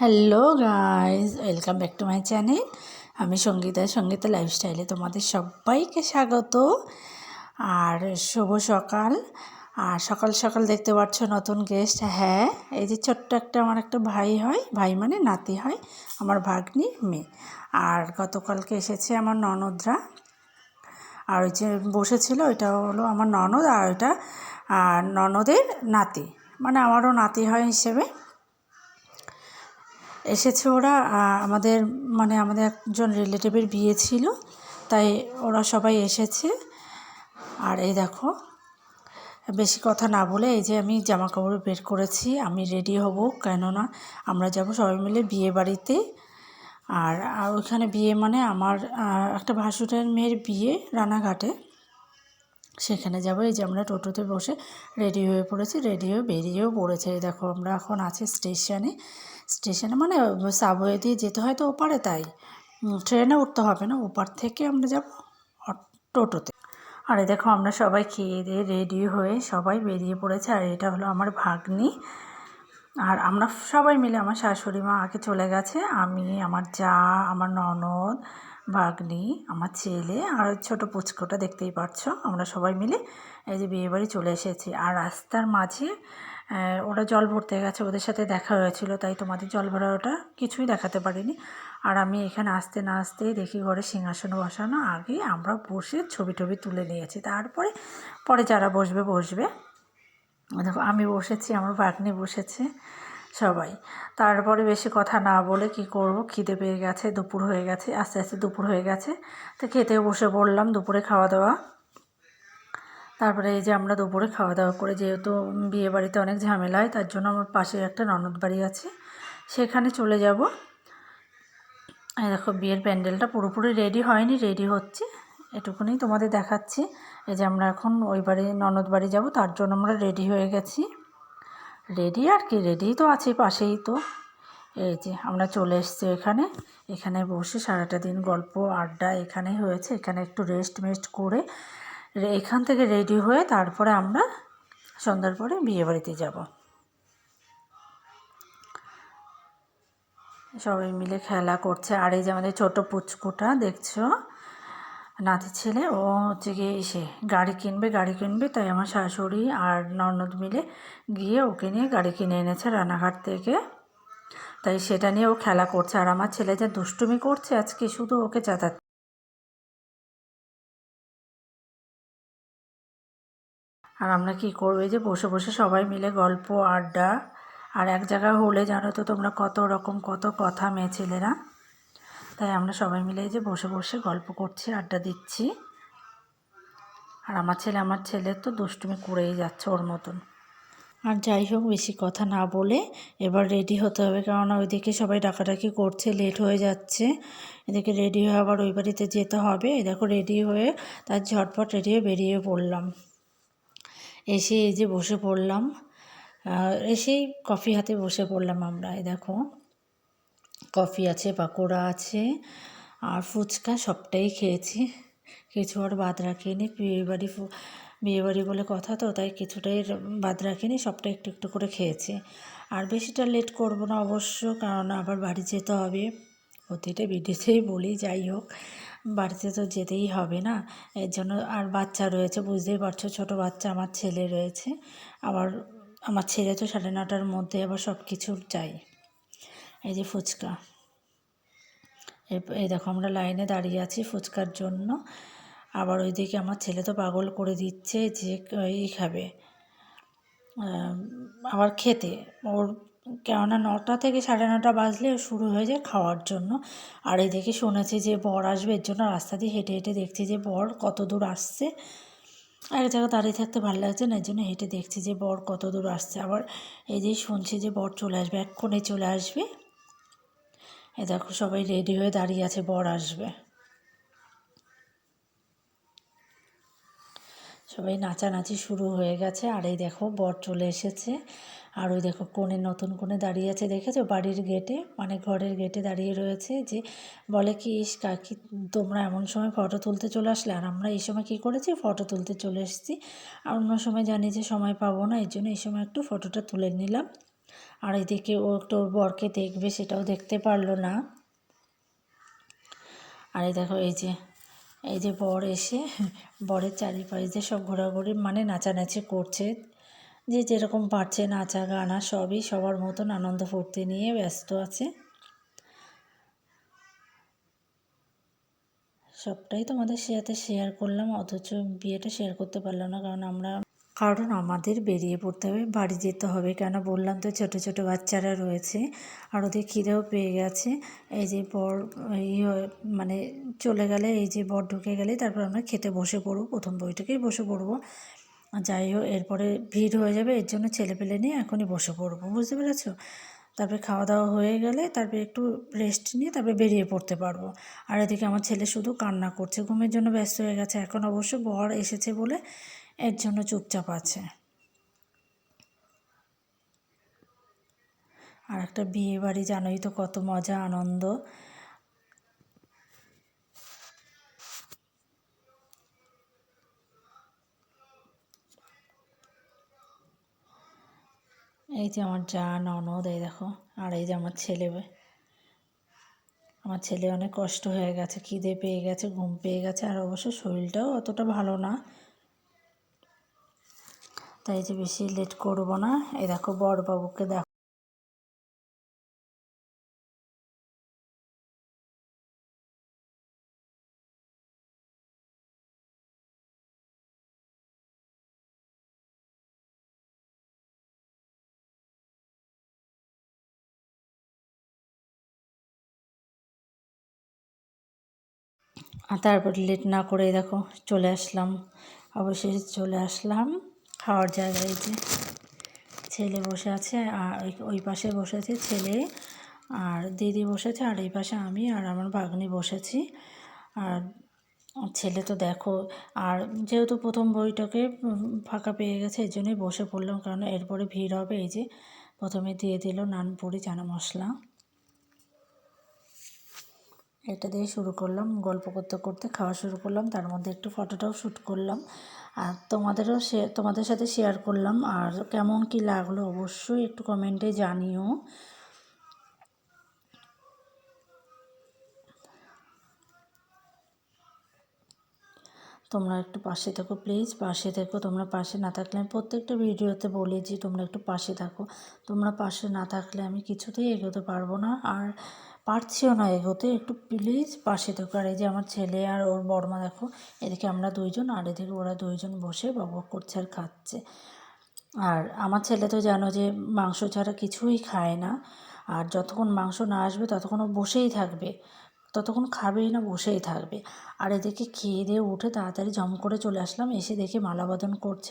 Hello guys welcome back to my channel আমি সঙ্গীতা সঙ্গীতা লাইফস্টাইলে তোমাদের সবাইকে স্বাগত। আর শুভ সকাল। আর সকাল সকাল দেখতে পাচ্ছ নতুন গেস্ট হ্যাঁ এই যে ছোট্ট একটা আমার একটা ভাই হয়। ভাই মানে নাতি হয়। আমার ভাগ্নি, মেয়ে। আর গতকালকে এসেছে আমার ননদরা। আর ওই যে বসেছিল, ওইটা হলো আমার ননদ আর ওইটা ননদের নাতি। মানে আমারও নাতি হয় হিসেবে। এসেছে ওরা আমাদের মানে আমাদের একজন রিলেটিভের বিয়ে ছিল, তাই ওরা সবাই এসেছে। আর এই দেখো, বেশি কথা না বলে এই যে আমি জামা কাপড় বের করেছি, আমি রেডি হব, কেননা আমরা যাব সবাই মিলে বিয়ে বাড়িতে। আর ওইখানে বিয়ে মানে আমার একটা ভাসুরের মেয়ের বিয়ে রানাঘাটে। সেখানে যাব, এই যে আমরা টোটোতে বসে রেডি হয়ে পড়েছি রেডি হয়ে বেরিয়েও পড়েছে। দেখো, আমরা এখন আছি স্টেশনে স্টেশনে মানে সাবওয়ে দিয়ে যেতে হয় তো ওপারে তাই। ট্রেনে উঠতে হবে না, ওপার থেকে আমরা যাব টোটোতে। আর দেখো আমরা সবাই খেয়ে দিয়ে রেডি হয়ে সবাই বেরিয়ে পড়েছে, আর এটা হলো আমার ভাগ্নি। আর আমরা সবাই মিলে, আমার শাশুড়ি মা আগে চলে গেছে, আমি, আমার যা, আমার ননদ, ভাগ্নি, আমার ছেলে, আর ছোটো পুচকোটা দেখতেই পাচ্ছ। আমরা সবাই মিলে এই যে বিয়েবাড়ি চলে এসেছি। আর রাস্তার মাঝে ওরা জল ভরতে গেছে, ওদের সাথে দেখা হয়েছিল, তাই তোমাদের জল ভরা ওটা কিছুই দেখাতে পারিনি। আর আমি এখানে আসতে না আসতেই দেখি ঘরে সিংহাসন বসানো, আগে আমরা বসে ছবি টবি তুলে নিয়েছি। তারপরে, পরে যারা বসবে বসবে। দেখো, আমি বসেছি, আমার ভাগ্নি বসেছে, সবাই। তারপরে বেশি কথা না বলে কি করব? খিদে পেয়ে গেছে, দুপুর হয়ে গেছে, আস্তে আস্তে দুপুর হয়ে গেছে। তো খেতেও বসে পড়লাম, দুপুরে খাওয়া দাওয়া। তারপরে এই যে আমরা দুপুরে খাওয়া দাওয়া করে যেহেতু বিয়ে বাড়িতে অনেক ঝামেলা হয়, তার জন্য আমার পাশে একটা ননদ বাড়ি আছে। সেখানে চলে যাব। দেখো, বিয়ের প্যান্ডেলটা পুরোপুরি রেডি হয়নি, রেডি হচ্ছে। এটুকুনি তোমাদের দেখাচ্ছি। এই যে আমরা এখন ওই বাড়ি, ননদ বাড়ি যাব, তার জন্য আমরা রেডি হয়ে গেছি। রেডি আর কি, রেডি তো আছে, পাশেই তো। এই যে আমরা চলে এসছি এখানে। এখানে বসে সারাটা দিন গল্প, আড্ডা এখানেই হয়েছে। এখানে একটু রেস্ট মেস্ট করে এখান থেকে রেডি হয়ে তারপরে আমরা সন্ধ্যার পরে বিয়েবাড়িতে যাব। সবাই মিলে খেলা করছে। আর এই যে আমাদের ছোটো পুচকুটা, দেখছ? নাতি ছেলে, ও হচ্ছে গিয়ে এসে গাড়ি কিনবে গাড়ি কিনবে। তাই আমার শাশুড়ি আর ননদ মিলে গিয়ে ওকে নিয়ে গাড়ি কিনে এনেছে রানাঘাট থেকে। তাই সেটা নিয়ে ও খেলা করছে। আর আমার ছেলে যা দুষ্টুমি করছে আজকে, শুধু ওকে যাতায়াত আর আমরা কি করব? যে বসে বসে সবাই মিলে গল্প, আড্ডা আর এক জায়গায় হলে জানো তো তোমরা কত রকম কত কথা মেয়ে ছেলেরা। তাই আমরা সবাই মিলে যে বসে বসে গল্প করছি, আড্ডা দিচ্ছি। আর আমার ছেলে আমার ছেলে তো দুষ্টুমি করেই যাচ্ছে ওর মতন। আর যাই হোক, বেশি কথা না বলে এবার রেডি হতে হবে কারণ ওইদিকে সবাই ডাকাডাকি করছে, লেট হয়ে যাচ্ছে। এদিকে রেডি হয়ে আবার ওই বাড়িতে যেতে হবে। দেখো, রেডি হয়ে তার ঝটপট রেডি হয়ে বেরিয়ে পড়লাম। এসে এই যে বসে পড়লাম এসেই কফি হাতে বসে পড়লাম আমরা, এই দেখো। কফি আছে, পাকোড়া আছে, আর ফুচকা সবটাই খেয়েছি। কিছু আর বাদ রাখিনি, বিয়েবাড়ি বিয়েবাড়ি বলে কথা তো, তাই কিছুটাই বাদ রাখিনি সবটা একটু একটু করে খেয়েছি। আর বেশিটা লেট করব না অবশ্য, কারণ আবার বাড়ি যেতে হবে। প্রতিটা ভিডিওতেই বলি, যাই হোক। বাড়িতে তো যেতেই হবে না। এর জন্য আর বাচ্চা রয়েছে, বুঝতেই পারছ, ছোটো বাচ্চা আমার ছেলে রয়েছে। আবার আমার ছেলে তো সাড়ে নটার মধ্যে আবার সব কিছু চাই। এই যে ফুচকা। এই দেখো আমরা লাইনে দাঁড়িয়ে আছি ফুচকার জন্য। আবার ওইদিকে আমার ছেলে তো পাগল করে দিচ্ছে যে এই খাবে। আবার খেতে। ওর কেননা নটা থেকে সাড়ে নটা বাজলে শুরু হয়ে যায় খাওয়ার জন্য। আর এদিকে শুনেছি যে বর আসবে, এর জন্য রাস্তা দিয়ে হেঁটে হেঁটে দেখছি যে বর কত দূর আসছে। এক জায়গায় দাঁড়িয়ে থাকতে ভালো লাগছে না, এর জন্য হেঁটে দেখছি যে বর কত দূর আসছে। আবার এই যে শুনছি যে বর চলে আসবে এক্ষণে চলে আসবে। এ দেখো সবাই রেডি হয়ে দাঁড়িয়ে আছে, বর আসবে। সবাই নাচানাচি শুরু হয়ে গেছে। আর এই দেখো বর চলে এসেছে। আর ওই দেখো কোণে নতুন কোণে দাঁড়িয়ে আছে, দেখেছ? বাড়ির গেটে মানে ঘরের গেটে দাঁড়িয়ে রয়েছে যে বলে কি, ইস কাকি, তোমরা এমন সময় ফটো তুলতে চলে আসলে, আর আমরা এই সময় কী করেছি? ফটো তুলতে চলে এসেছি। আর অন্য সময় জানি যে সময় পাবো না এই জন্য এই সময় একটু ফটোটা তুলে নিলাম। আর এদিকে ও একটু বরকে দেখবে, সেটাও দেখতে পারল না। আর এই দেখো, এই যে এই যে বর এসে, বরের চারিপাশ যে সব ঘোরাঘুরি মানে নাচানাচি করছে। যে যেরকম পারছে নাচা গানা সবই সবার মতন আনন্দ ফুর্তি নিয়ে ব্যস্ত আছে। সবটাই তোমাদের সাথে শেয়ার করলাম, অথচ বিয়েটা শেয়ার করতে পারলাম না, কারণ আমরা কারণ আমাদের বেরিয়ে পড়তে হবে, বাড়ি যেতে হবে কেন বললাম তো, ছোট ছোট বাচ্চারা রয়েছে আর ওদের খিদেও পেয়ে গেছে। এই যে বর এই মানে চলে গেলে, এই যে বর ঢুকে গেলে, তারপর আমরা খেতে বসে পড়ব, প্রথম বইটাকেই বসে পড়ব। যাই হোক, এরপরে ভিড় হয়ে যাবে, এর জন্য ছেলে পেলে নিয়ে এখনই বসে পড়ব, বুঝতে পেরেছ? তারপরে খাওয়া দাওয়া হয়ে গেলে তারপরে একটু রেস্ট নিয়ে তারপরে বেরিয়ে পড়তে পারব। আর এদিকে আমার ছেলে শুধু কান্না করছে, ঘুমের জন্য ব্যস্ত হয়ে গেছে, এখন অবশ্য বর এসেছে বলে এর জন্য চুপচাপ আছে। আর একটা বিয়ে বাড়ি, জানোই তো কত মজা, আনন্দ। এই যে আমার যা ননদ, এই দেখো, আর এই যে আমার ছেলে। আমার ছেলে অনেক কষ্ট হয়ে গেছে, খিদে পেয়ে গেছে, ঘুম পেয়ে গেছে, আর অবশ্য শরীরটাও অতটা ভালো না। তাই যে বেশি লেট করব না। এই দেখো, বড়বাবুকে দেখো। তারপর লেট না করে দেখো চলে আসলাম। অবশেষে চলে আসলাম খাওয়ার জায়গায় যে ছেলে বসে আছে আর ওই পাশে বসে আছে ছেলে আর দিদি বসেছে আর এই পাশে আমি আর আমার বাগনি বসেছি আর ছেলে তো দেখো, আর যেহেতু প্রথম বইটাকে ফাঁকা পেয়ে গেছে, এই জন্যই বসে পড়লাম, কারণ এরপরে ভিড় হবে। এই যে প্রথমে দিয়ে দিল নানপুরি, চানা মশলা। এটা দিয়ে শুরু করলাম, গল্প করতে করতে খাওয়া শুরু করলাম, তার মধ্যে একটু ফটোটাও শ্যুট করলাম। আর তোমাদেরও সে, তোমাদের সাথে শেয়ার করলাম, আর কেমন কি লাগল অবশ্যই একটু কমেন্টে জানিও। তোমরা একটু পাশে থাকো প্লিজ পাশে থেকো। তোমরা পাশে না থাকলে আমি প্রত্যেকটা ভিডিওতে বলি যে তোমরা একটু পাশে থাকো। তোমরা পাশে না থাকলে আমি কিছুতেই এগোতে পারব না। আর পারছিও না এগোতে একটু প্লিজ পাশে থাকো আর এই যে আমার ছেলে আর ওর বড়মা দেখো, এদিকে আমরা দুইজন আর এদিকে ওরা দুইজন বসে বক করছে আর খাচ্ছে। আর আমার ছেলে তো জানো যে মাংস ছাড়া কিছুই খায় না। আর যতক্ষণ মাংস না আসবে ততক্ষণ ও বসেই থাকবে। ততক্ষণ খাবেই না, বসেই থাকবে। আর এদিকে খেয়ে দিয়ে উঠে তাড়াতাড়ি জম করে চলে আসলাম। এসে দেখি মালা বদন করছে।